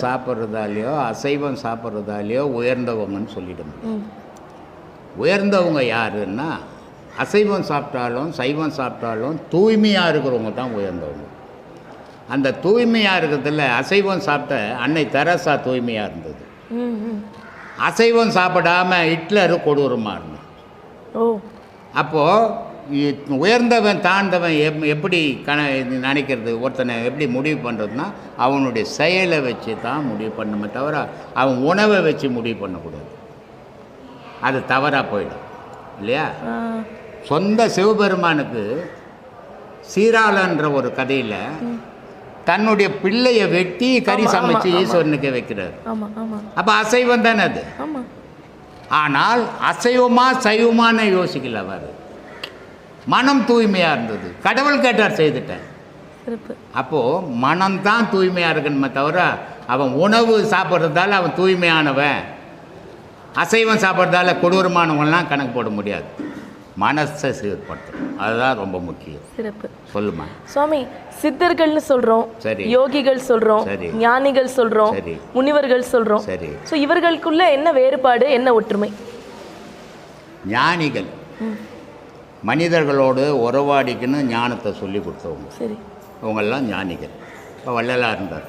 சாப்பிட்றதாலேயோ அசைவம் சாப்பிட்றதாலேயோ உயர்ந்தவங்கன்னு சொல்லிட முடியும் ம். உயர்ந்தவங்க யாருன்னா அசைவம் சாப்பிட்டாலும் சைவம் சாப்பிட்டாலும் தூய்மையாக இருக்கிறவங்க தான் உயர்ந்தவங்க. அந்த தூய்மையாக இருக்கிறதுல அசைவம் சாப்பிட்ட அன்னை தெரசா தூய்மையாக இருந்தது. அசைவம் சாப்பிடாம ஹிட்லர் கொடூரமாக இருந்தான் ஓ. அப்போது உயர்ந்தவன் தாழ்ந்தவன் எப் எப்படி கண நினைக்கிறது ஒருத்தனை எப்படி முடிவு பண்ணுறதுனா அவனுடைய செயலை வச்சு தான் முடிவு பண்ணுமே தவிர அவன் உணவை வச்சு முடிவு பண்ணக்கூடாது. அது தவறாக போயிடும். இல்லையா? சொந்த சிவபெருமானுக்கு சீராளன்ற ஒரு கதையில் தன்னுடைய பிள்ளையை வெட்டி கறி சமைச்சு. ஈஸ்வரனுக்கு வைக்கிறார். அப்போ அசைவம் தானே அது? ஆனால் அசைவமா சைவமான யோசிக்கல அவர். மனம் தூய்மையாக இருந்தது. கடவுள் கேட்டார் செய்துட்டேன். சிறப்பு. அப்போது மனம்தான் தூய்மையாக இருக்கணுமே தவிர அவன் உணவு சாப்பிட்றதால அவன் தூய்மையானவன். அசைவம் சாப்பிட்றதால கொடூரமானவன்லாம் கணக்கு போட முடியாது. மனசை சீர்படுத்தணும். அதுதான் ரொம்ப முக்கியம். சிறப்பு. சொல்லுமா? சுவாமி சித்தர்கள்னு சொல்றோம் சரி. யோகிகள் சொல்றோம் சரி. ஞானிகள் சொல்றோம் சரி. முனிவர்கள் சொல்றோம். சரி. ஸோ இவர்களுக்குள்ள என்ன வேறுபாடு என்ன ஒற்றுமை? ஞானிகள். மனிதர்களோடு உறவாடிக்குன்னு ஞானத்தை சொல்லி கொடுத்தவங்க. சரி. இவங்கெல்லாம் ஞானிகள். இப்போ வள்ளலார் இருந்தார்.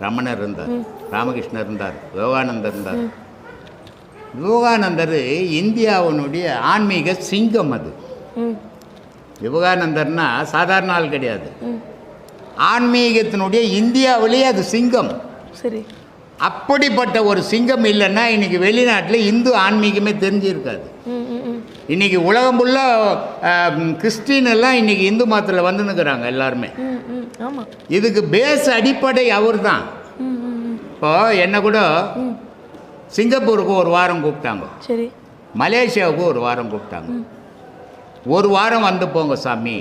ரமணர் இருந்தார். ராமகிருஷ்ணர் இருந்தார். விவேகானந்தர் இருந்தார். விவேகானந்தர் இந்தியாவினுடைய ஆன்மீக சிங்கம் அது. விவேகானந்தர்னா சாதாரண ஆள் கிடையாது. ஆன்மீகத்தினுடைய இந்தியாவிலேயே அது சிங்கம். சரி. அப்படிப்பட்ட ஒரு சிங்கம் இல்லைன்னா இன்னைக்கு வெளிநாட்டில் இந்து ஆன்மீகமே தெரிஞ்சிருக்காது. இன்னைக்கு உலகம் ஃபுல்லாக கிறிஸ்டின் எல்லாம் இன்னைக்கு இந்து மதத்தில் வந்துன்னுக்குறாங்க எல்லாருமே. இதுக்கு பேஸ் அடிப்படை அவர் தான் இப்போ என்ன கூட சிங்கப்பூருக்கு ஒரு வாரம் கூப்பிட்டாங்க. சரி. மலேசியாவுக்கு ஒரு வாரம் கூப்பிட்டாங்க. ஒரு வாரம் வந்து போங்க சாமி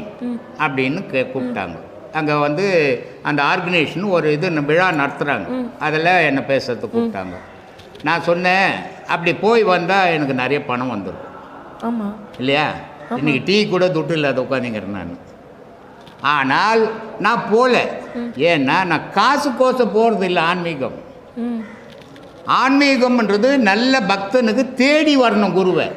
அப்படின்னு கே கூப்பிட்டாங்க. அங்கே வந்து அந்த ஆர்கனைசேஷன் ஒரு இது விழா நடத்துகிறாங்க. அதில் என்னை பேசுறதுக்கு கூப்பிட்டாங்க. நான் சொன்னேன் அப்படி போய் வந்தால் எனக்கு நிறைய பணம் வந்துடும் ஆமாம் இல்லையா? இன்னைக்கு டீ கூட துட்டு இல்லாத உட்காந்துங்கிறேன் நான். ஆனால் நான் போகல ஏன்னா நான் காசு கோச போகிறது இல்லை ஆன்மீகம். ஆன்மீகம்ன்றது நல்ல பக்தனுக்கு தேடி வரணும் குருவை.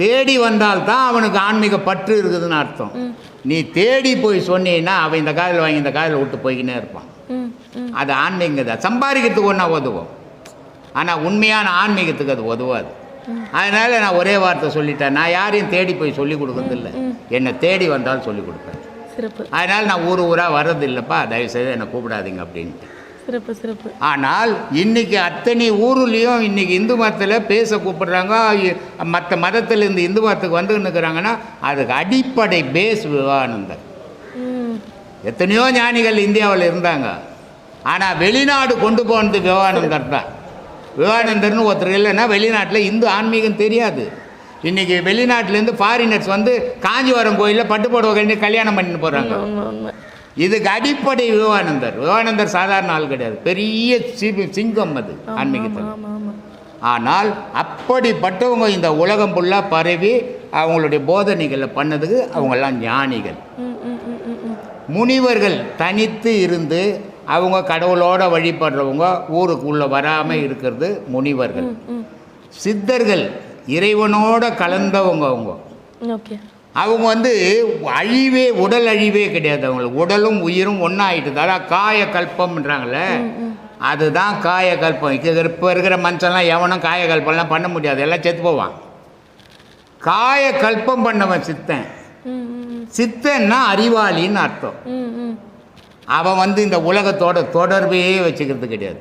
தேடி வந்தால்தான் அவனுக்கு ஆன்மீக பற்று இருக்குதுன்னு அர்த்தம். நீ தேடி போய் சொன்னீன்னா அவன் இந்த காதில் வாங்கி இந்த காதில் விட்டு போய்க்கினே இருப்பான். அது ஆன்மீகம் தான் சம்பாதிக்கிறதுக்கு ஒன்றா உதவும். ஆனால் உண்மையான ஆன்மீகத்துக்கு அது உதவாது. அதனால் நான் ஒரே வார்த்தை சொல்லிட்டேன். நான் யாரையும் தேடி போய் சொல்லி கொடுக்கறதில்ல. என்னை தேடி வந்தாலும் சொல்லி கொடுப்பேன். சிறப்பு. அதனால் நான் ஊர் ஊராக வர்றதில்லைப்பா. தயவுசெய்து என்னை கூப்பிடாதீங்க அப்படின்ட்டு. சிறப்பு சிறப்பு. ஆனால் இன்னைக்கு அத்தனை ஊர்லேயும் இன்னைக்கு இந்து மதத்தில் பேச கூப்பிடுறாங்க. மற்ற மதத்திலேருந்து இந்து மதத்துக்கு வந்து நிற்கிறாங்கன்னா அதுக்கு அடிப்படை பேஸ் விவேகானந்தர். ம். எத்தனையோ ஞானிகள் இந்தியாவில் இருந்தாங்க. ஆனால் வெளிநாடு கொண்டு போனது விவேகானந்தர் தான். விவேகானந்தர்னு ஒருத்தர் இல்லைன்னா வெளிநாட்டில் இந்து ஆன்மீகம் தெரியாது. இன்றைக்கி வெளிநாட்டிலேருந்து ஃபாரினர்ஸ் வந்து காஞ்சிபுரம் கோயிலில் பட்டு புடவை கட்டி கல்யாணம் பண்ணிட்டு போகிறாங்க இதுக்கு அடிப்படை விவேகானந்தர். விவேகானந்தர் சாதாரண ஆள் கிடையாது. பெரிய சி- சிங்கம் அது ஆன்மீகத்தில். ஆனால் அப்படிப்பட்டவங்க இந்த உலகம் ஃபுல்லாக பரவி அவங்களுடைய போதனைகளை பண்ணதுக்கு அவங்கெல்லாம் ஞானிகள். முனிவர்கள் தனித்து இருந்து அவங்க கடவுளோட வழிபடுறவங்க ஊருக்குள்ளே வராமல் இருக்கிறது முனிவர்கள். சித்தர்கள் இறைவனோட கலந்தவங்க அவங்க. ஓகே. அவங்க வந்து அழிவே உடல் அழிவே கிடையாது அவங்களுக்கு. உடலும் உயிரும் ஒன்றாயிட்டுது அதான் காய கல்பம்ன்றாங்களே அதுதான் காய கல்பம். இப்போ இருக்கிற மனுஷன்லாம் எவனும் காய கல்பம்லாம் பண்ண முடியாது. எல்லாம் செத்து போவான். காய கல்பம் பண்ணவன் சித்தன். சித்தன்னா அறிவாளின்னு அர்த்தம். அவன் வந்து இந்த உலகத்தோட தொடர்பே வச்சுக்கிறது கிடையாது.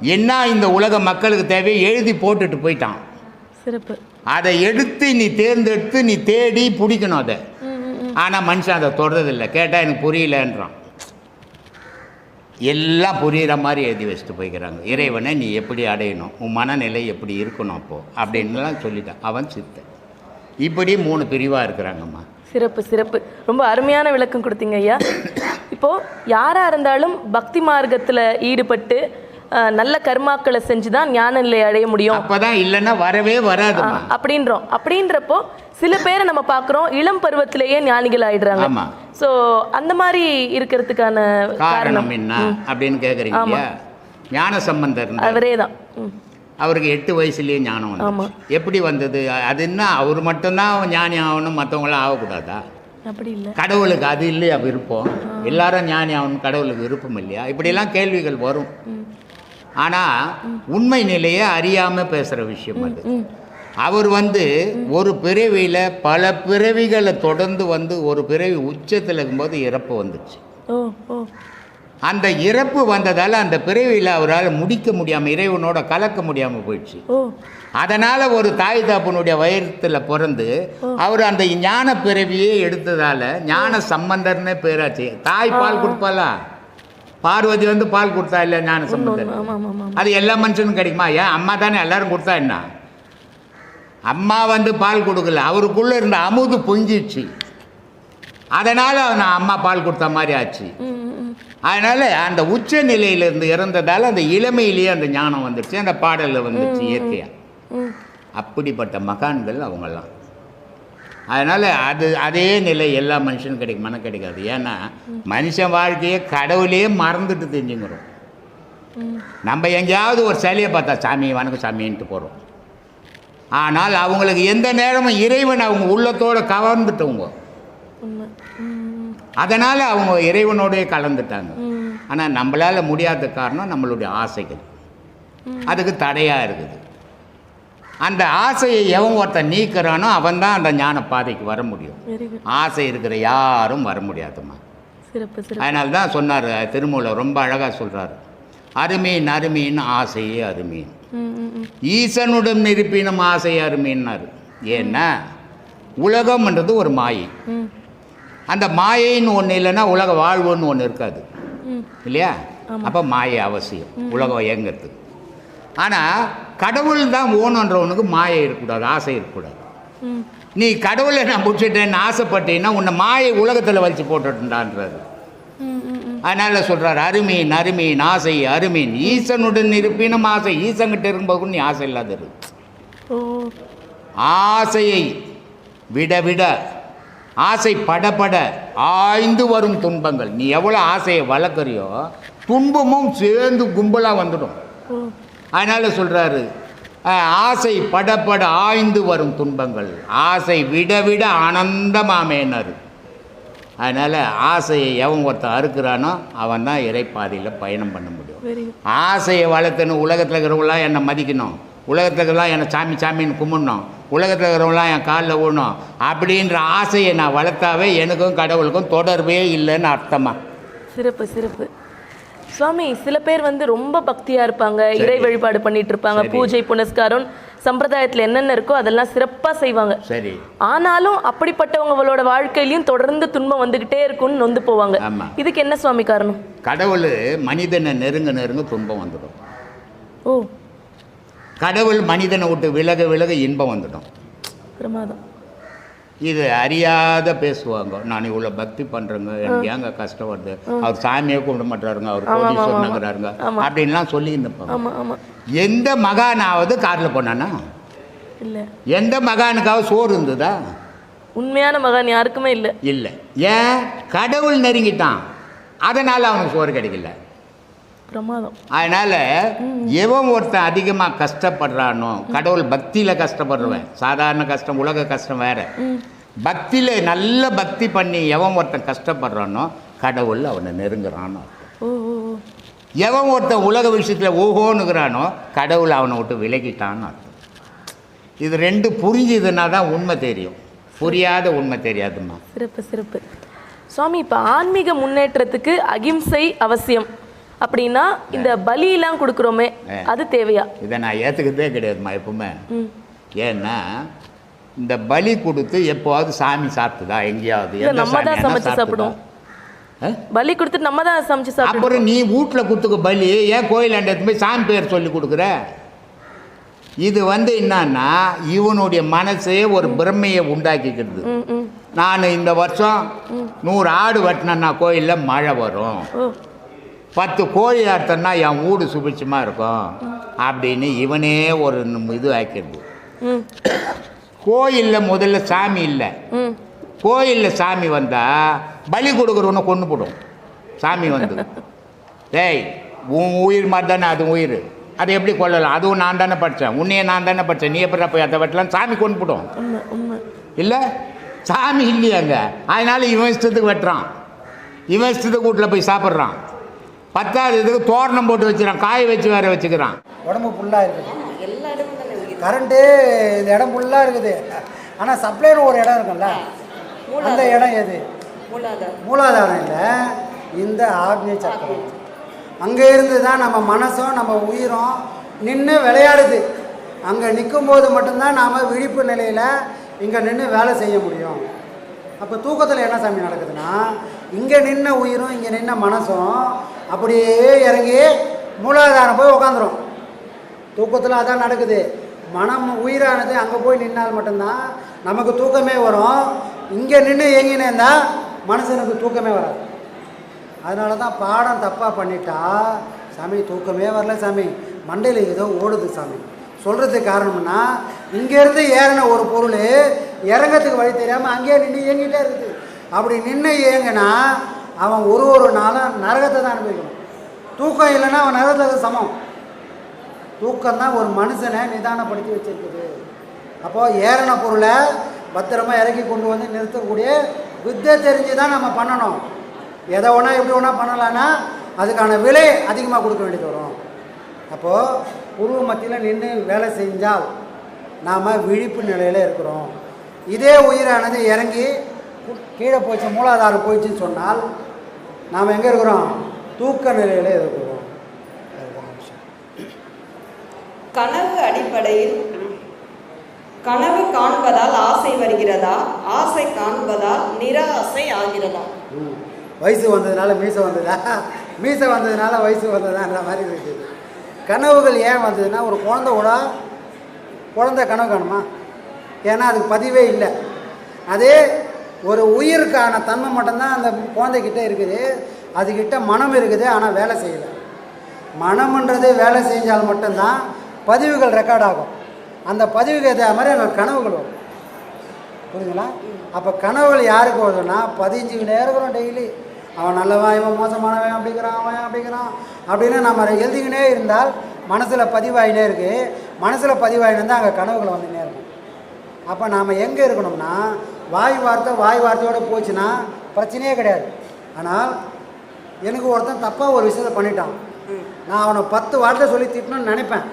என்ன இந்த உலக மக்களுக்கு தேவையோ எழுதி போட்டுட்டு போயிட்டான். சிறப்பு. அதை எடுத்து நீ தேர்ந்தெடுத்து நீ தேடி பிடிக்கணும் அதை. ஆனால் மனுஷன் அதை தொடர்றதில்லை கேட்டால் எனக்கு புரியலன்றான். எல்லாம் புரிகிற மாதிரி எழுதி வச்சுட்டு போய்க்கிறாங்க. இறைவனை நீ எப்படி அடையணும்? உன் மனநிலை எப்படி இருக்கணும் அப்போது அப்படின்லாம் சொல்லிட்டான் அவன் சித்தன். இப்படி மூணு பிரிவாக இருக்கிறாங்கம்மா. சிறப்பு சிறப்பு. ரொம்ப அருமையான விளக்கம் கொடுத்தீங்க ஐயா. இப்போ யாரா இருந்தாலும் பக்தி மார்க்கத்துல ஈடுபட்டு நல்ல கர்மாக்களை செஞ்சு தான் ஞான நிலை அடைய முடியும். அப்பதான் இல்லைன்னா வரவே வராதுமா அப்படின்றோம். அப்படின்றப்போ சில பேரை நம்ம பார்க்குறோம் இளம் பருவத்திலேயே ஞானிகள் ஆயிடுறாங்க. ஸோ அந்த மாதிரி இருக்கிறதுக்கான காரணம் என்ன அப்படின்னு கேக்குறீங்க இல்லையா? ஞான சம்பந்தர். அவரே தான். அவருக்கு எட்டு வயசுலயே ஞானம். வந்து எப்படி வந்தது? அது என்ன அவர் மட்டும்தான் ஞானி ஆகணும் மற்றவங்களாம் ஆகக்கூடாதா? அப்படி இல்லை. கடவுளுக்கு அது இல்லையா விருப்பம்? எல்லாரும் ஞானி ஆகணும் கடவுளுக்கு விருப்பம் இல்லையா? இப்படிலாம் கேள்விகள் வரும். ஆனால் உண்மை நிலையை அறியாமல் பேசுகிற விஷயம் அது. அவர் வந்து ஒரு பிறவியில் பல பிறவிகளை தொடர்ந்து வந்து ஒரு பிறவி உச்சத்தில் இருக்கும்போது இறப்பு வந்துச்சு. அந்த இறப்பு வந்ததால் அந்த பிறவியில் அவரால் முடிக்க முடியாமல் இறைவனோட கலக்க முடியாமல் போயிடுச்சு. அதனால் ஒரு தாய் தாப்பனுடைய வயிற்றில் பிறந்து அவர் அந்த ஞான பிறவியே எடுத்ததால் ஞான சம்பந்தர்னே பேராச்சு. தாய் பால் கொடுப்பாளா? பார்வதி வந்து பால் கொடுத்தா இல்லை ஞான சம்பந்தர்? அது எல்லா மனுஷனுக்கும் கிடைக்குமா? ஏன் அம்மா தானே எல்லாரும் கொடுத்தா என்ன? அம்மா வந்து பால் கொடுக்கல. அவருக்குள்ளே இருந்த அமுது பொங்கிடுச்சு அதனால் நான் அம்மா பால் கொடுத்த மாதிரி ஆச்சு. அதனால் அந்த உச்ச நிலையிலிருந்து இறந்ததால் அந்த இளமையிலேயே அந்த ஞானம் வந்துடுச்சு அந்த பாடலில் வந்துடுச்சு இயற்கையாக அப்படிப்பட்ட மகான்கள் அவங்கெல்லாம். அதனால் அது அதே நிலை எல்லா மனுஷனும் கிடைக்குமானா கிடைக்காது. ஏன்னா மனுஷன் வாழ்க்கையை கடவுளே மறந்துட்டு தெரிஞ்சுங்கிறோம். நம்ம எங்கேயாவது ஒரு சிலையை பார்த்தா சாமி வணக்கம் சாமின்ட்டு போகிறோம் ஆனால் அவங்களுக்கு எந்த நேரமும் இறைவன் அவங்க உள்ளத்தோடு கவர்ந்துட்டவங்க. அதனால் அவங்க இறைவனோடயே கலந்துட்டாங்க. ஆனால் நம்மளால் முடியாத காரணம் நம்மளுடைய ஆசைகள். அதுக்கு தடையாக இருக்குது. அந்த ஆசையை எவன் ஒருத்தன் நீக்கிறானோ அவன் தான் அந்த ஞான பாதைக்கு வர முடியும். ஆசை இருக்கிற யாரும் வர சிறப்பு அதனால தான் சொன்னார் திருமூலர் ரொம்ப அழகாக சொல்கிறார் அருமீன் அருமீன் ஆசையே அருமீன் ஈசனுடன் இருப்பினும் ஆசை அருமீன்னாரு ஏன்னா உலகம்ன்றது ஒரு மாயை. அந்த மாயைன்னு ஒன்று இல்லைன்னா உலக வாழ்வுன்னு ஒன்று இருக்காது. இல்லையா? அப்போ மாயை அவசியம். உலகம் இயங்கிறதுக்கு. ஆனால் கடவுள் தான் ஓணுன்றவனுக்கு மாயை இருக்கக்கூடாது ஆசை இருக்கக்கூடாது. நீ கடவுளை நான் முடிச்சிட்டேன்னு ஆசைப்பட்டீங்கன்னா உன்னை மாயை உலகத்தில் வச்சு போட்டுட்டான்றது அதனால் சொல்கிறார் அருமீன் அருமீன் ஆசை அருமீன். ஈசனுடன் இருப்பினும் ஆசை ஈசங்கிட்ட இருக்கும்போது நீ ஆசை இல்லாத இரு. ஓ. ஆசையை விட விட ஆசை படபட ஆய்ந்து வரும் துன்பங்கள். நீ எவ்வளோ ஆசையை வளர்க்குறியோ துன்பமும் சேர்ந்து கும்பலாக வந்துடும். அதனால் சொல்கிறாரு ஆசை படபட ஆய்ந்து வரும் துன்பங்கள். ஆசை விட விட ஆனந்தமாமேனாரு. அதனால் ஆசையை எவன் ஒருத்தன் அறுக்கிறானோ அவன் தான் இறைப்பாதையில் பயணம் பண்ண முடியும். ஆசையை வளர்த்துன்னு உலகத்தில் இருக்கிறவங்களாம் என்னை மதிக்கணும். உலகத்தில் இருக்கிறவங்களாம் என்னை சாமி சாமின்னு கும்பிடணும். உலகத்தில் இருக்கிறவங்களாம் என் காலில் விடணும் அப்படின்ற ஆசையை நான் வளர்த்தாவே எனக்கும் கடவுளுக்கும் தொடர்பே இல்லைன்னு அர்த்தமா? சிறப்பு சிறப்பு. சுவாமி சில பேர் வந்து ரொம்ப பக்தியா இருப்பாங்க இறை வழிபாடு பண்ணிட்டு இருப்பாங்க. பூஜை புனஸ்காரம் சம்பிரதாயத்துல என்னென்ன இருக்கோ அதெல்லாம் சிறப்பா செய்வாங்க. சரி. ஆனாலும் அப்படிப்பட்டவங்களோட வாழ்க்கையிலயும் தொடர்ந்து துன்பம் வந்துகிட்டே இருக்கும்னு நொந்து போவாங்க. இதுக்கு என்ன சுவாமி காரணம்? கடவுள் மனிதனை நெருங்க நெருங்க துன்பம் வந்துடும். ஓ. கடவுள் மனிதனை விட்டு விலக விலக இன்பம் வந்துடும். பிரமாதம். இது அறியாத பேசுவாங்க. நான் இவ்வளோ பக்தி பண்ணுறேங்க எனக்கு ஏங்க கஷ்டம் வருது? அவர் சாமியே கும்பிட மாட்டாருங்க அவர் கோடீஸ்வரனுங்கிறாருங்க. அப்படின்லாம் சொல்லி இருப்பாங்க எந்த மகானாவது காரில் போனானா? இல்ல. எந்த மகானுக்காவது சோறு இருந்ததா? உண்மையான மகான் யாருக்குமே இல்ல. இல்லை. ஏன்? கடவுள் நெருங்கிட்டான். அதனால் அவனுக்கு சோறு கிடைக்கல. பிரமாதம். அதனால் எவன் ஒருத்தன் அதிகமாக கஷ்டப்படுறானோ கடவுள் பக்தியில் கஷ்டப்படுறவன் சாதாரண கஷ்டம் உலக கஷ்டம் வேற. பக்தியில் நல்ல பக்தி பண்ணி எவன் ஒருத்தன் கஷ்டப்படுறானோ கடவுள் அவனை நெருங்குறானோ எவன் ஒருத்தன் உலக விஷயத்தில் ஓஹோனுங்கிறானோ கடவுள் அவனை விட்டு விலகிட்டான்னு அர்த்தம். இது ரெண்டு புரிஞ்சுதுன்னா தான் உண்மை தெரியும். புரியாத உண்மை தெரியாதும்மா. சிறப்பு சிறப்பு. சுவாமி இப்போ ஆன்மீக முன்னேற்றத்துக்கு அகிம்சை அவசியம். அப்படின்னா இந்த பலியெல்லாம் கொடுக்குறோமே அது தேவையா? இதை நான் ஏற்றுக்கிறதே கிடையாதும்மா எப்பவுமே. ஏன்னா இந்த பலி கொடுத்து எப்போவாவது சாமி சாப்பிட்டுதா? எங்கேயாவது நம்ம தான் சமைச்சு? சாப்பிடுவோம். பலி கொடுத்துட்டு நம்ம தான் சமைச்சு சாப்பிடுவோம். அப்புறம் நீ வீட்டில் குத்துக்க பலி ஏன் கோயிலாண்ட எடுத்து போய் சாமி பேர் சொல்லி கொடுக்குற? இது வந்து என்னன்னா இவனுடைய மனசே ஒரு பிரமையை உண்டாக்கிக்கிறது. நான் இந்த வருஷம் நூறு ஆடு வெட்டினேன்னா கோயிலில் மழை வரும். பத்து கோழி அறுத்தன்னா என் வீடு சுபிட்சமாக இருக்கும் அப்படின்னு இவனே ஒரு இது ஆக்கிடுது. கோயிலில் முதல்ல சாமி இல்லை. கோயிலில் சாமி வந்தால் பலி கொடுக்குறவனை கொண்டு போடும். சாமி வந்து. டேய் உன் உயிர் மாதிரி தானே அது உயிர். அதை எப்படி கொல்லலாம்? அதுவும் நான் தானே படித்தேன் உன்னையே நான் தானே படித்தேன் நீ எப்படி போய் அதை வெட்டலாம் சாமி கொண்டு போடும். இல்லை? சாமி இல்லையாங்க. அதனால இவன் இஷ்டத்துக்கு வெட்டுறான். இவன் இஷ்டத்துக்கு வீட்டில் போய் சாப்பிட்றான். பத்தாவது இதுக்கு தோரணம் போட்டு வச்சுக்கிறான். காய வச்சு வேற வச்சுக்கிறான். உடம்பு ஃபுல்லாக இருக்குது கரண்ட்டு இந்த இடம் ஃபுல்லாக இருக்குது. ஆனால் சப்ளைன்னு ஒரு இடம் இருக்கும்ல. அந்த இடம் எது? மூலாதாரம். இல்லை. இந்த ஆக்னி சக்கரம். அங்கே இருந்து தான் நம்ம மனசும் நம்ம உயிரும் நின்று விளையாடுது. அங்கே நிற்கும்போது மட்டும்தான் நாம் விழிப்பு நிலையில் இங்கே நின்று வேலை செய்ய முடியும். அப்போ தூக்கத்தில் என்ன சாமி நடக்குதுன்னா இங்கே நின்ன உயிரும் இங்கே நின்ன மனசும் அப்படியே இறங்கி மூலாதாரம் போய் உக்காந்துரும். தூக்கத்தில் அதான் நடக்குது. மனம் உயிரானது அங்கே போய் நின்னால் மட்டும்தான் நமக்கு தூக்கமே வரும். இங்கே நின்று ஏங்கினே இருந்தால் மனசனுக்கு தூக்கமே வராது. அதனால தான் பாடம் தப்பாக பண்ணிட்டா சாமி தூக்கமே வரல சாமி. மண்டையில் ஏதோ ஓடுது சாமி. சொல்கிறதுக்கு காரணம்னா இங்கேருந்து ஏறின ஒரு பொருள் இறங்கத்துக்கு வழி தெரியாமல் அங்கேயே நின்று இயங்கிட்டே இருக்குது. அப்படி நின்று இயங்கினா அவன் ஒரு ஒரு நாளும் நரகத்தை தான் அனுபவிக்கணும். தூக்கம் இல்லைன்னா அவன் நரகத்துக்கு சமம். தூக்கம் தான் ஒரு மனுஷனை நிதானப்படுத்தி வச்சிருக்குது. அப்போது ஏறின பொருளை பத்திரமா இறக்கி கொண்டு வந்து நிறுத்தக்கூடிய வித்தை தெரிஞ்சு தான் நம்ம பண்ணணும். எதை ஒன்றா எப்படி ஒன்றா பண்ணலான்னா அதுக்கான விலை அதிகமாக கொடுக்க வேண்டியது வரும். அப்போது உருவ மத்தியில் நின்று வேலை செஞ்சால் நாம் விழிப்பு நிலையில் இருக்கிறோம். இதே உயிரானது இறங்கி கீழே போச்சு மூலாதாரம் போயிடுச்சுன்னு சொன்னால் நாம் எங்கே இருக்கிறோம்? தூக்க நிலையில் இருக்கிறோம். கனவு அடிப்படையில் கனவு காண்பதால் ஆசை வருகிறதா? ஆசை காண்பதால் நிராசை ஆகிறதா. வயசு வந்ததுனால மீசை வந்ததா? மீசை வந்ததுனால வயசு வந்ததான்ற மாதிரி இருக்குது கனவுகள் ஏன் வந்ததுன்னா ஒரு குழந்தை கூட குழந்தை கனவு காணுமா? ஏன்னா அதுக்கு பதிவே இல்லை. அதே ஒரு உயிருக்கான தன்மை மட்டும்தான் அந்த குழந்தைக்கிட்ட இருக்குது. அதுக்கிட்ட மனம் இருக்குது ஆனால் வேலை செய்யலை. மனம்ன்றது வேலை செஞ்சால் மட்டும்தான் பதிவுகள் ரெக்கார்ட் ஆகும். அந்த பதிவுக்கு ஏற்ற மாதிரி எனக்கு கனவுகள் வரும். புரியுதுங்களா அப்போ கனவுகள் யாருக்கு வருதுன்னா பதிஞ்சுக்கிட்டே இருக்கிறோம் டெய்லி அவன் நல்லவன் இவன் மோசமானவன் அப்படிங்கிறான் அவன் அப்படிங்கிறான் அப்படின்னு நம்ம அதை எழுதிக்கினே இருந்தால் மனசில் பதிவாயினே இருக்குது மனசில் பதிவாயினு அங்கே கனவுகள் வந்துனே இருக்கும். அப்போ நாம் எங்கே இருக்கணும்னா வாய் வார்த்தை வாய் வார்த்தையோடு போச்சுன்னா பிரச்சனையே கிடையாது. ஆனால் எனக்கு ஒருத்தன் தப்பாக ஒரு விஷயத்தை பண்ணிட்டான். நான் அவனை பத்து வார்த்தை சொல்லி திட்டணும்னு நினைப்பேன்.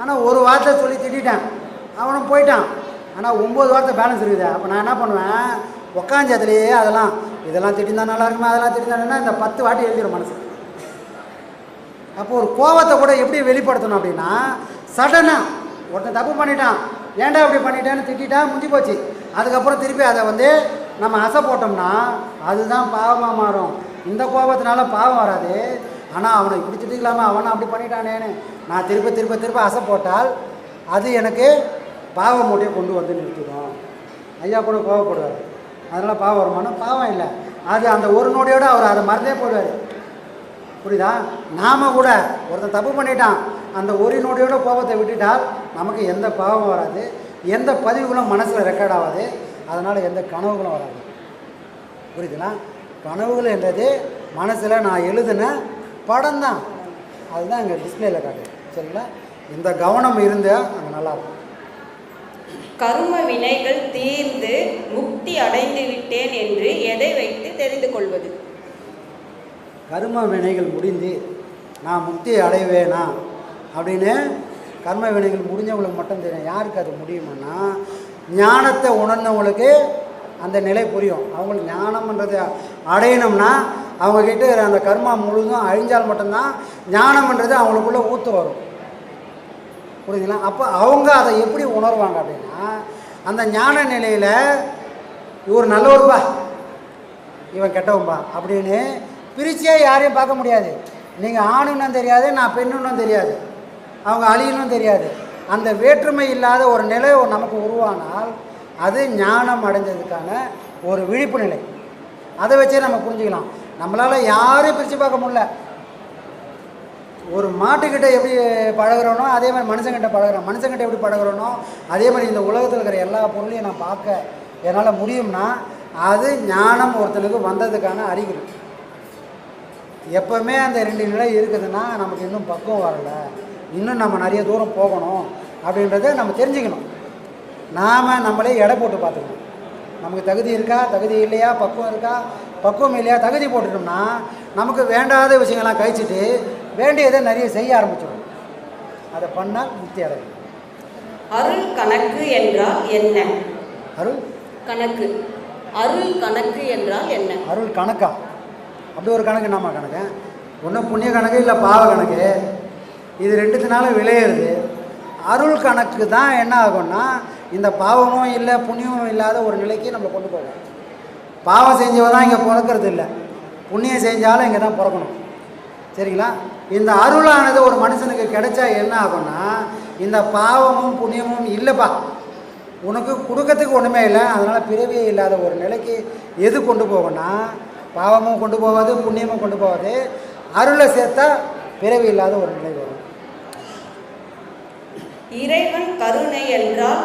ஆனால் ஒரு வார்த்தை சொல்லி திட்டிட்டேன். அவனும் போயிட்டான். ஆனால் ஒம்பது வார்த்தை பேலன்ஸ் இருக்குது. அப்போ நான் என்ன பண்ணுவேன்? உக்காஞ்சதுலேயே அதெல்லாம் இதெல்லாம் திட்டிருந்தா நல்லா இருக்குமா? அதெல்லாம் திட்டிருந்தா இந்த பத்து வாட்டி எழுதிடும் மனசு. அப்போ ஒரு கோவத்தை கூட எப்படி வெளிப்படுத்தணும் அப்படின்னா சடனாக ஒருத்தன் தப்பு பண்ணிட்டான். ஏன்டா இப்படி பண்ணிட்டேன்னு திட்டிட்டா முடிஞ்சு போச்சு. அதுக்கப்புறம் திருப்பி அதை வந்து நம்ம அசை போட்டோம்னா அதுதான் பாவமாக மாறும். இந்த கோபத்தினால பாவம் வராது. ஆனால் அவனை இப்படி திட்டிக்கலாமா அவனை அப்படி பண்ணிட்டானேன்னு நான் திருப்ப திருப்ப திருப்ப அசை போட்டால் அது எனக்கு பாவ மூட்டையை கொண்டு வந்து நிறுத்திடும். ஐயா கூட கோவப்படுவார். அதனால் பாவம் வருமானம் பாவம் இல்லை. அது அந்த ஒரு நொடியோடு அவர் அதை மறந்தே போடுவார் புரியுதா? நாம் கூட ஒருத்தன் தப்பு பண்ணிட்டான். அந்த ஒரு நொடியோட கோபத்தை விட்டுட்டால் நமக்கு எந்த பாவமும் வராது. எந்த பதிவுகளும் மனசில் ரெக்கார்ட் ஆகாது. அதனால் எந்த கனவுகளும் வராது. புரியுதுங்களா? கனவுகள் என்றது மனசில் நான் எழுதின படம் தான். அதுதான் இங்கே டிஸ்பிளேல காட்டு சரிங்களா? இந்த கவனம் இருந்தால் அங்கே நல்லாயிருக்கும். கர்ம வினைகள் தீர்ந்து முக்தி அடைந்து விட்டேன் என்று எதை வைத்து தெரிந்து கொள்வது? கர்ம வினைகள் முடிந்து நான் முக்தி அடைவேனா? அப்படின்னு கர்ம வினைகள் முடிஞ்சவங்களுக்கு மட்டும் தெரியும். யாருக்கு அது முடியுமான்னா ஞானத்தை உணர்ந்தவங்களுக்கு அந்த நிலை புரியும். அவங்களுக்கு ஞானம்ன்றதை அடையணும்னா அவங்கக்கிட்ட அந்த கர்மா முழுதும் அழிஞ்சால் மட்டும்தான் ஞானம்ன்றது அவங்களுக்குள்ளே ஊற்று வரும். புரியுதுங்களா அப்போ அவங்க அதை எப்படி உணர்வாங்க அப்படின்னா அந்த ஞான நிலையில் இவர் நல்லவருப்பா இவன் கெட்டவன்பா அப்படின்னு பிரிச்சியாக யாரையும் பார்க்க முடியாது. நீங்கள் ஆணுன்னும் தெரியாது நான் பெண்ணுன்னும் தெரியாது. அவங்க அழியணும் தெரியாது. அந்த வேற்றுமை இல்லாத ஒரு நிலை ஒரு நமக்கு உருவானால் அது ஞானம் அடைஞ்சதுக்கான ஒரு விழிப்பு நிலை. அதை வச்சே நம்ம புரிஞ்சுக்கலாம். நம்மளால் யாரையும் பிரித்து பார்க்க முடியல. ஒரு மாட்டுக்கிட்ட எப்படி பழகிறோனோ அதே மாதிரி மனுஷங்கிட்ட பழகுறோம். மனுஷங்கிட்ட எப்படி பழகுறோனோ அதே மாதிரி இந்த உலகத்தில் இருக்கிற எல்லா பொருளையும் நான் பார்க்க என்னால் முடியும்னா அது ஞானம் ஒருத்தனுக்கு வந்ததுக்கான அறிகுறி. எப்போவுமே அந்த ரெண்டு நிலை இருக்குதுன்னா நமக்கு இன்னும் பக்குவம் வரலை. இன்னும் நம்ம நிறைய தூரம் போகணும் அப்படின்றத நம்ம தெரிஞ்சுக்கணும். நாம் நம்மளே எடை போட்டு பார்த்துக்கணும். நமக்கு தகுதி இருக்கா? தகுதி இல்லையா? பக்குவம் இருக்கா? பக்குவம் இல்லையா? தகுதி போட்டுட்டோம்னா நமக்கு வேண்டாத விஷயங்கள்லாம் கழிச்சிட்டு வேண்டியதை நிறைய செய்ய ஆரம்பிச்சிடும். அதை பண்ணால் முக்தி அடையும். அருள் கணக்கு என்றால் என்ன? அருள்? கணக்கு. அருள் கணக்கு என்றால் என்ன? அருள் கணக்கா? அப்படி ஒரு கணக்கு என்னம்மா கணக்கு? ஒன்றும் புண்ணிய கணக்கு இல்லை பாவ கணக்கு. இது ரெண்டுத்தினால விளையிறது அருள் கணக்கு தான் என்ன ஆகும்னா இந்த பாவமும் இல்லை புண்ணியமும் இல்லாத ஒரு நிலைக்கு நம்ம கொண்டு போகும் பாவம் செஞ்சவ தான் இங்கே பிறக்கிறது இல்லை. புண்ணியம் செஞ்சாலும் இங்கே தான் பிறக்கணும். சரிங்களா? இந்த அருளானது ஒரு மனுஷனுக்கு கிடைச்சா என்ன ஆகும்னா இந்த பாவமும் புண்ணியமும் இல்லைப்பா. உனக்கு கொடுக்கறதுக்கு ஒன்றுமே இல்லை அதனால் பிறவியே இல்லாத ஒரு நிலைக்கு எது கொண்டு போகும்னா பாவமும் கொண்டு போகாது புண்ணியமும் கொண்டு போகாது. அருளை சேர்த்தா பிறவி இல்லாத ஒரு நிலை வரும். இறைவன் கருணை என்றால்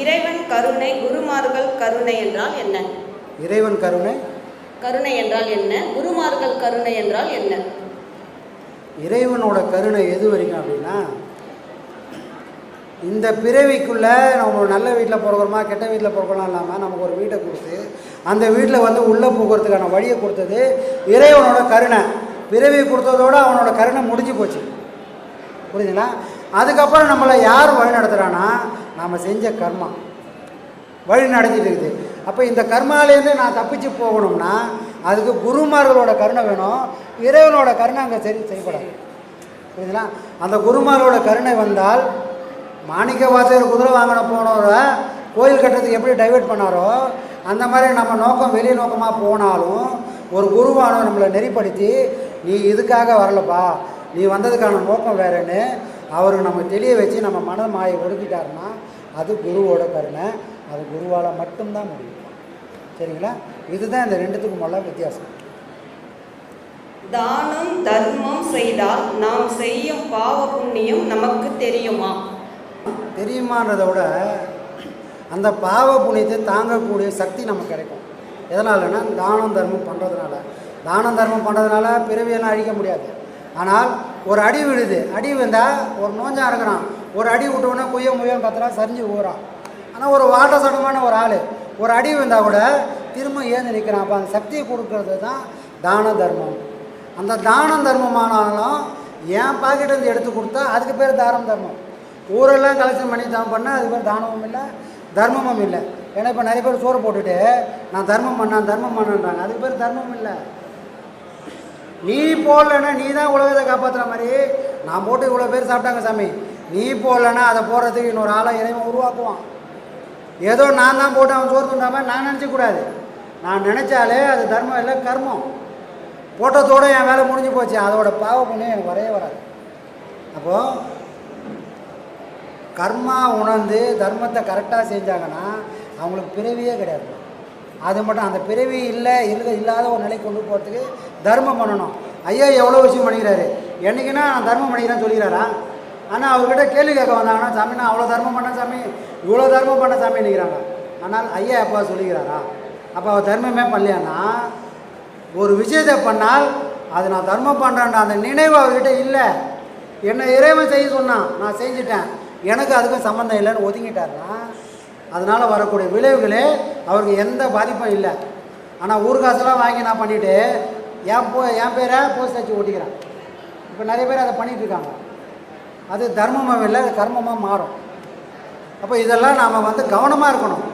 இறைவன் கருணை குருமார்கள் கருணை என்றால் என்ன? இறைவன் கருணை. கருணை என்றால் என்ன? குருமார்கள் கருணை என்றால் என்ன? இறைவனோட கருணை எது வரைக்கும் அப்படின்னா இந்த பிறவிக்குள்ளே நம்ம நல்ல வீட்டில் பிறகுறோமா கெட்ட வீட்டில் பிறக்கலாம் இல்லாமல் நமக்கு ஒரு வீட்டை கொடுத்து அந்த வீட்டில் வந்து உள்ளே போகிறதுக்கான வழியை கொடுத்தது இறைவனோட கருணை. பிறவி கொடுத்ததோட அவனோட கருணை முடிஞ்சு போச்சு. புரியுதுங்களா அதுக்கப்புறம் நம்மளை யார் வழி நடத்துகிறான்னா நாம் செஞ்ச கர்மா. வழி நடத்திட்டு இருக்குது. அப்போ இந்த கர்மாலேருந்து நான் தப்பிச்சு போகணும்னா அதுக்கு குருமார்களோட கருணை வேணும். இறைவனோட கருணை அங்கே சரி செய்யப்படாது புரியுதுங்களா? அந்த குருமாரோட கருணை வந்தால் மாணிக்க வாசகர் குதிரை வாங்கின போனவரை கோயில் கட்டுறதுக்கு எப்படி டைவர்ட் பண்ணாரோ அந்த மாதிரி நம்ம நோக்கம் வெளி நோக்கமாக போனாலும் ஒரு குருவானவர் நம்மளை நெறிப்படுத்தி நீ இதுக்காக வரலப்பா நீ வந்ததுக்கான நோக்கம் வேறேன்னு அவருக்கு நம்ம தெளிய வச்சு நம்ம மன மாயை ஒடுக்கிட்டாருன்னா அது குருவோட கருணை. அது குருவால் மட்டும்தான் முடியும். சரிங்களா? இதுதான் இந்த ரெண்டுத்துக்கும் உள்ள வித்தியாசம். தானம் தர்மம் செய்தால் நாம் செய்யும் பாவ புண்ணியம் நமக்கு தெரியுமா? தெரியுமான்றதை விட அந்த பாவ புண்ணியத்தை தாங்கக்கூடிய சக்தி நமக்கு கிடைக்கும். எதனாலனா தானம் தர்மம் பண்ணுறதுனால தானம் தர்மம் பண்ணுறதுனால பிறவியெல்லாம் அழிக்க முடியாது. ஆனால் ஒரு அடி விழுது. அடி விழுந்தால் ஒரு நோஞ்சா இருக்கிறான். ஒரு அடி விட்டோன்னே குய்ய முயன்னு கத்துறா சரிஞ்சு ஊறான் ஆனால் ஒரு வாட்ட சடமான ஒரு ஆள். ஒரு அடி விழுந்தால் கூட திரும்ப ஏந்து நிற்கிறான் அப்போ அந்த சக்தியை கொடுக்கறது தான் தான தர்மம். அந்த தானம் தர்மமானாலும் என் பாக்கெட் வந்து எடுத்து கொடுத்தா அதுக்கு பேர் தானம் தர்மம். ஊரெல்லாம் கலெக்ஷன் பண்ணி தான் பண்ணால் அதுக்கு பேர் தானமும் இல்லை தர்மமும் இல்லை. ஏன்னா இப்போ நிறைய பேர் சோறு போட்டுட்டு நான் தர்மம் பண்ணேன் தர்மம் பண்ணேன்றாங்க. அதுக்கு பேர் தர்மம் இல்லை. நீ போடலன்னா நீ தான் உலகத்தை காப்பாற்றுற மாதிரி? நான் போட்டு இவ்வளோ பேர் சாப்பிட்டாங்க சாமி. நீ போடலன்னா அதை போடுறதுக்கு இன்னொரு ஆளை இறைவன் உருவாக்குவான். ஏதோ நான் தான் போட்டு அவன் சோறு தூண்டாமல் நான் நினச்சக்கூடாது நான் நினச்சாலே அது தர்மம் இல்லை கர்மம். போட்டதோட என் வேலை முடிஞ்சு போச்சு. அதோட பாவ புண்ணியம் எனக்கு வரவே வராது. அப்போது கர்மா உணர்ந்து தர்மத்தை கரெக்டாக செஞ்சாங்கன்னா அவங்களுக்கு பிறவியே கிடையாது. அது மட்டும் அந்த பிறவி இல்லை இல்லை இல்லாத ஒரு நிலைக்கு கொண்டு போகிறதுக்கு தர்மம் பண்ணணும். ஐயா எவ்வளோ விஷயம் பண்ணிக்கிறாரு? என்னைக்குன்னா நான் தர்மம் பண்ணிக்கிறேன்னு சொல்லிக்கிறாரா? ஆனால் அவர்கிட்ட கேள்வி கேட்க வந்தாங்கன்னா சாமி நான் அவ்வளோ தர்மம் பண்ண சாமி. இவ்வளோ தர்மம் பண்ண சாமி நினைக்கிறாங்க. ஆனால் ஐயா அப்பா சொல்லிக்கிறாரா? அப்போ அவர் தர்மமே பண்ணலையானா ஒரு விஷயத்தை பண்ணால் அது நான் தர்மம் பண்ணுறேன்ற அந்த நினைவு அவர்கிட்ட இல்லை. என்னை இறைவன் செய்ய சொன்னான். நான் செஞ்சுட்டேன். எனக்கு அதுக்கும் சம்மந்தம் இல்லைன்னு ஒதுங்கிட்டாருன்னா அதனால் வரக்கூடிய விளைவுகளே அவருக்கு எந்த பாதிப்பும் இல்லை. ஆனால் ஊர்காசெல்லாம் வாங்கி நான் பண்ணிவிட்டு என் போ என் பேரை போஸ்ட் வச்சு ஓட்டிக்கிறேன் இப்போ நிறைய பேர் அதை பண்ணிகிட்டு இருக்காங்க. அது தர்மமாக இல்லை அது கர்மமாக மாறும். அப்போ இதெல்லாம் நாம் வந்து கவனமாக இருக்கணும்.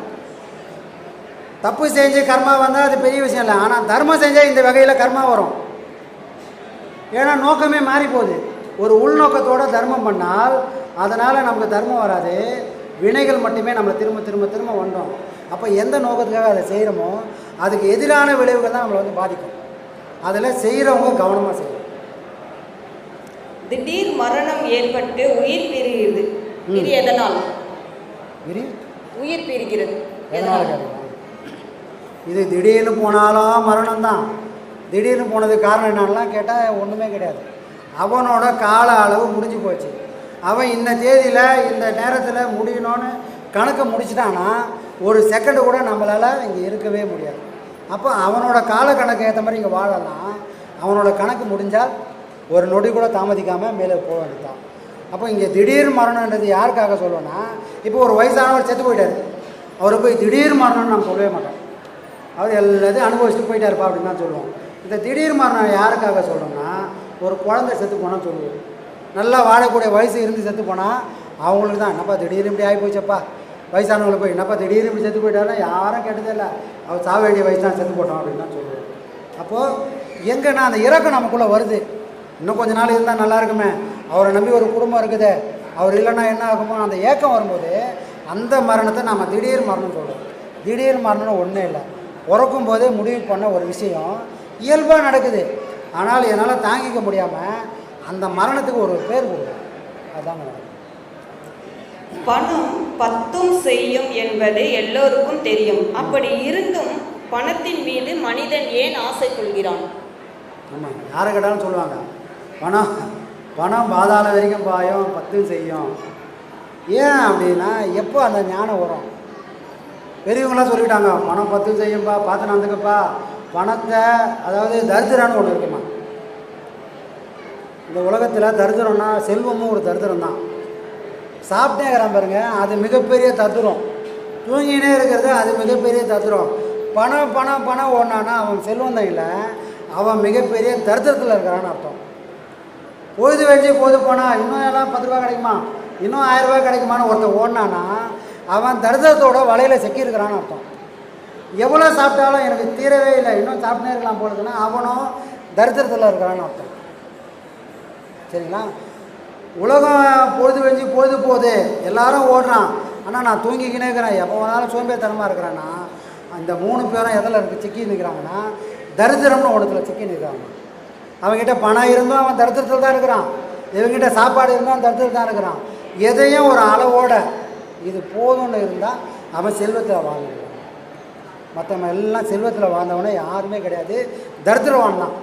தப்பு செஞ்சு கர்மா வந்தால் அது பெரிய விஷயம் இல்லை. ஆனால் தர்மம் செஞ்சால் இந்த வகையில் கர்மா வரும். ஏன்னா நோக்கமே மாறி போகுது ஒரு உள்நோக்கத்தோடு தர்மம் பண்ணால் அதனால் நமக்கு தர்மம் வராது. வினைகள் மட்டுமே நம்மளை திரும்ப திரும்ப திரும்ப வந்தோம். அப்போ எந்த நோக்கத்துக்காக அதை செய்கிறோமோ அதுக்கு எதிரான விளைவுகள் தான் நம்மளை வந்து பாதிக்கும். அதில் செய்கிறவங்க கவனமாக செய்யணும். திடீர் மரணம் ஏற்பட்டு உயிர் பிரிகிறது இது எதனால்? உயிர் பிரிகிறது எதனால் இது திடீர்னு போனாலும் மரணம் தான். திடீர்னு போனதுக்கு காரணம் என்னன்னா கேட்டால் ஒன்றுமே கிடையாது. அவனோட கால அளவு முடிஞ்சு போச்சு. அவன் இந்த தேதியில் இந்த நேரத்தில் முடியணும்னு கணக்கை முடிச்சிட்டான்னா ஒரு செகண்டு கூட நம்மளால் இங்கே இருக்கவே முடியாது. அப்போ அவனோட கால கணக்கு ஏற்ற மாதிரி இங்கே வாழலாம் அவனோட கணக்கு முடிஞ்சால் ஒரு நொடி கூட தாமதிக்காமல் மேலே போக வேண்டியதான் அப்போ இங்கே திடீர் மரணன்றது யாருக்காக சொல்லுவேன்னா இப்போ ஒரு வயசானவர் செத்து போயிட்டார். அவரை போய் திடீர் மரணம்னு நம்ம சொல்லவே மாட்டோம். அவர் எல்லாத்தையும் அனுபவிச்சுட்டு போயிட்டாருப்பா அப்படின்னு தான் சொல்லுவோம். இந்த திடீர் மரணம் யாருக்காக சொல்கிறோம்னா ஒரு குழந்தை செத்து போனால் சொல்லுவோம். நல்லா வாழக்கூடிய வயசு இருந்து செத்து போனால் அவங்களுக்கு தான். என்னப்பா திடீர்னு இப்படி ஆகி போச்சப்பா போய் என்னப்பா திடீர்னு இப்படி செத்து போயிட்டாருன்னா யாரும் கேட்டதே இல்லை. அவர் சாக வேண்டிய வயசு தான் செத்து போட்டோம் அப்படின்னு தான் சொல்லுவோம் அப்போது எங்கன்னா அந்த இறக்கம் நமக்குள்ளே வருது. இன்னும் கொஞ்ச நாள் இருந்தால் நல்லா இருக்குமே. அவரை நம்பி ஒரு குடும்பம் இருக்குது. அவர் இல்லைன்னா என்ன ஆகுமோ அந்த ஏக்கம் வரும்போது அந்த மரணத்தை நம்ம திடீர் மரணம் சொல்கிறோம் திடீர் மரணம்னு ஒன்றும் இல்லை. உறக்கும் போதே முடிவு பண்ண ஒரு விஷயம் இயல்பாக நடக்குது. ஆனால் என்னால் தாங்கிக்க முடியாமல் அந்த மரணத்துக்கு ஒரு பேர் கொடுக்கும் நடக்குது. பணம் பத்தும் செய்யும் என்பது எல்லோருக்கும் தெரியும். அப்படி இருந்தும் பணத்தின் மீது மனிதன் ஏன் ஆசை கொள்கிறான்? ஆமாம் யாரை கேட்டாலும் சொல்லுவாங்க. பணம் பணம் பாதாள வரைக்கும் பாயும் பத்து செய்யும். ஏன் அப்படின்னா எப்போ அந்த ஞானம் வரும்? பெரியவங்களாம் சொல்லிட்டாங்க பணம் பத்து செய்யும்பா பார்த்து நடந்துக்கப்பா. பணத்தை அதாவது தரித்திரம்னு ஒன்று இருக்குமா? இந்த உலகத்தில் தரித்திரம்னா செல்வமும் ஒரு தரித்திரம் தான் சாப்பிட்டே இருக்கிறான் பாருங்க அது மிகப்பெரிய தத்துரம் தூங்கினே இருக்கிறது அது மிகப்பெரிய தத்துரம் பணம் பணம் பணம் ஓடினானா அவன் செல்வம் தான் இல்லை அவன் மிகப்பெரிய தரித்திரத்தில் இருக்கிறான்னு அர்த்தம். பொழுது வச்சு பொழுது போனால் இன்னும் எல்லாம் பத்து ரூபா கிடைக்குமா? இன்னும் ஆயிரம் ரூபாய் கிடைக்குமான்னு ஒருத்தன் ஓடினானா அவன் தரித்திரத்தோட வலையில் சிக்கியிருக்கிறான்னு அர்த்தம். எவ்வளோ சாப்பிட்டாலும் எனக்கு தீரவே இல்லை. இன்னும் சாப்பிட்டே இருக்கலாம் போலதுன்னா அவனும் தரித்திரத்தில் இருக்கிறான்னு அர்த்தம். சரிங்களா? உலகம் பொழுது வெஞ்சு பொழுது போகுது. எல்லாரும் ஓடுறான். ஆனால் நான் தூங்கிக்கினே இருக்கிறேன். எப்போ வேணாலும் சோம்பேறித்தனமாக இருக்கிறேன்னா அந்த மூணு பேரும் எதில் இருக்கு? சிக்கி நிற்கிறாங்கன்னா தரித்திரம்னு ஒன்றத்தில் சிக்கி நிற்கிறாங்க அவங்ககிட்ட பணம் இருந்தும் அவன் தரித்திரத்தில் தான் இருக்கிறான். இவங்ககிட்ட சாப்பாடு இருந்தும் அவன் தான் இருக்கிறான். எதையும் ஒரு அளவோட இது போதும்னு இருந்தால் அவன் செல்வத்தில் வாழ்ந்து மற்றவன் எல்லாம் செல்வத்தில் வாழ்ந்தவனே யாருமே கிடையாது. தரித்திரவான் தான்.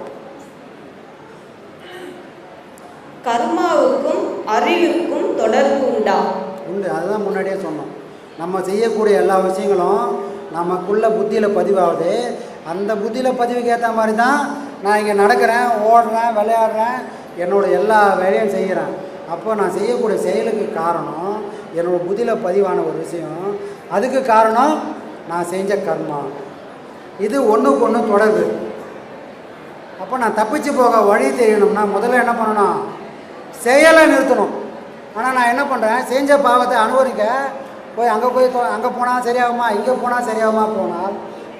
கர்மாவுக்கும் அறிவுக்கும் தொடர்பு உண்டா? உண்டு அதுதான் முன்னாடியே சொன்னோம். நம்ம செய்யக்கூடிய எல்லா விஷயங்களும் நமக்குள்ள புத்தியில் பதிவாகுது. அந்த புத்தியில் பதிவுக்கு ஏற்ற மாதிரி தான் நான் இங்கே நடக்கிறேன் ஓடுறேன் விளையாடுறேன் என்னோட எல்லா வேலையும் செய்கிறேன் அப்போ நான் செய்யக்கூடிய செயலுக்கு காரணம் என்னோட புத்தியில் பதிவான ஒரு விஷயம். அதுக்கு காரணம் நான் செஞ்ச கர்மா. இது ஒன்றுக்கு ஒன்று தொடர்பு. அப்போ நான் தப்பிச்சு போக வழி தெரியணும்னா முதல்ல என்ன பண்ணணும்? செயலை நிறுத்தணும். ஆனால் நான் என்ன பண்ணுறேன் செஞ்ச பாவத்தை அனுபவிக்க போய் அங்கே போய் அங்கே போனால் சரியாகுமா? இங்கே போனால் சரியாகுமா போனால்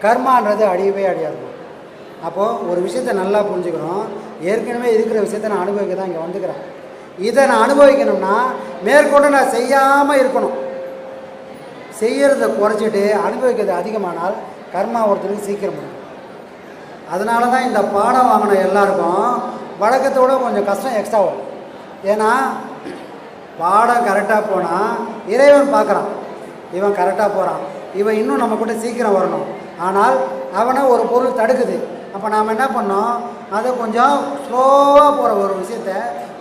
கர்மான்றது அழியவே அழியாது. அப்போது ஒரு விஷயத்தை நல்லா புரிஞ்சுக்கணும். ஏற்கனவே இருக்கிற விஷயத்தை நான் அனுபவிக்க தான் இங்கே வந்துக்கிறேன் இதை நான் அனுபவிக்கணும்னா மேற்கொண்டு நான் செய்யாமல் இருக்கணும். செய்கிறத குறைச்சிட்டு அனுபவிக்கிறது அதிகமானால் கர்மா ஒருத்தருக்கு சீக்கிரம் முடியும் அதனால தான் இந்த பாடம் வாங்கின எல்லாருக்கும் வழக்கத்தோட கொஞ்சம் கஷ்டம் எக்ஸ்ட்ரா வரும். ஏன்னா பாடம் கரெக்டாக போனால் இறைவன் பார்க்குறான். இவன் கரெக்டாக போகிறான் இவன் இன்னும் நம்ம கூட சீக்கிரம் வரணும். ஆனால் அவனை ஒரு பொருள் தடுக்குது. அப்போ நாம் என்ன பண்ணோம்? அதை கொஞ்சம் ஸ்லோவாக போகிற ஒரு விஷயத்தை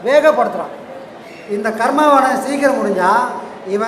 வேகப்படுத்துகிறான் இந்த கர்மாவனை சீக்கிரம் முடிஞ்சால் இவன்